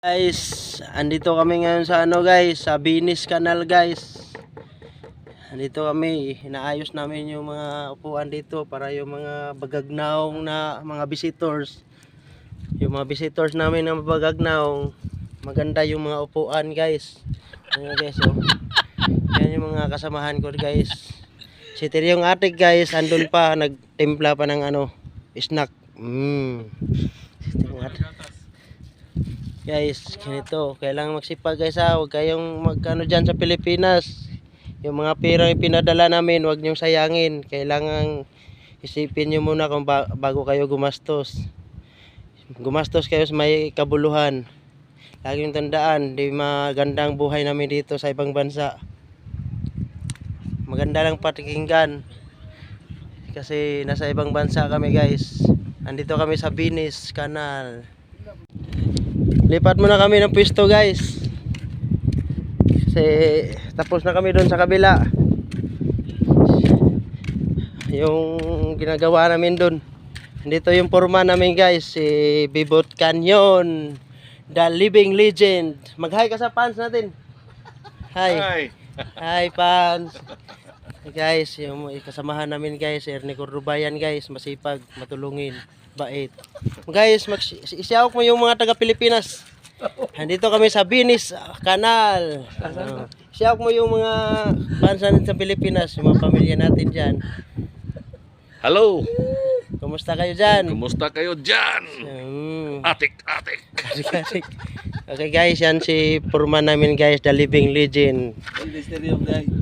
Guys, andito kami ngayon sa ano guys, sa Binis Canal guys. Andito kami, inaayos namin yung mga upuan dito para yung mga bagagnaong na mga visitors. Yung mga visitors namin na bagagnaong, maganda yung mga upuan guys. Ayan guys, oh. Yan yung mga kasamahan ko guys. Si Tiryong Atik guys, andun pa, nagtimpla pa ng ano, snack. Mm. Si Tiryong Atik. Guys, ganito, kailangan magsipag guys ha, huwag kayong magkano dyan sa Pilipinas. Yung mga pera yung pinadala namin, huwag niyong sayangin. Kailangan isipin niyo muna kung ba- bago kayo gumastos. Gumastos kayo sa may kabuluhan. Laging tandaan, di magandang buhay namin dito sa ibang bansa. Maganda lang patikinggan. Kasi nasa ibang bansa kami guys. Andito kami sa Binis Canal. Lipat muna kami ng pwesto guys. Kasi tapos na kami doon sa kabila. Yung ginagawa namin doon. Dito yung forma namin guys, si Bibot Canyon, the living legend. Mag-hi ka sa fans natin. Hi. Hi. Hi fans. Hey, guys, yung kasamahan namin guys, si Ernie Cordobayan guys, masipag, matulungin, bait. Guys, mag isiyawak mo yung mga taga Pilipinas. Nandito kami sa Binis Canal. Uh, isiyawak mo yung mga natin sa Pilipinas, yung mga pamilya natin diyan. Hello. Kumusta kayo diyan? Kumusta kayo dyan? Hmm. Atik, atik. Kasik-kasik. Okay guys, yan si Purman namin guys, the living legend.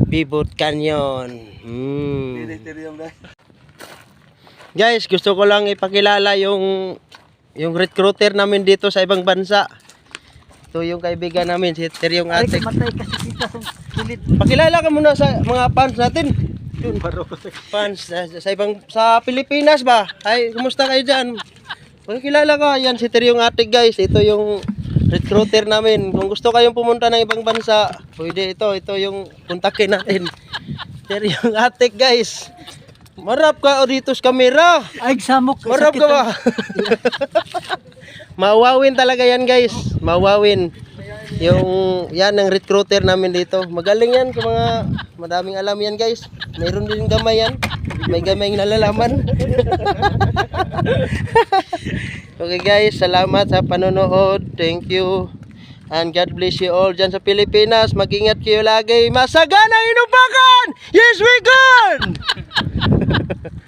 Bibot Canyon. Hmm. Guys, gusto ko lang ipakilala yung yung recruiter namin dito sa ibang bansa. Ito yung kaibigan namin, si Teryong Atik. Matay kasi kita sa kilit. Pakilala ka muna sa mga fans natin. Yun, fans sa, sa ibang sa Pilipinas ba? Ay, kumusta kayo diyan? Pakilala ka, yan si Teryong Atik guys. Ito yung recruiter namin. Kung gusto kayong pumunta ng ibang bansa, pwede ito, ito yung kontakin natin. Teryong Atik guys. Marap ka o dito sa kamera. Ay, samok. Marap ka ba? Mawawin talaga yan guys. Mawawin. Yung yan ang recruiter namin dito. Magaling yan sa mga madaming alam yan guys. Mayroon din gamay yan. May gamay nalalaman. okay guys, salamat sa panonood. Thank you. And God bless you all dyan sa Pilipinas. Mag-ingat kayo lagi. Masagana inupakan! Yes, we can!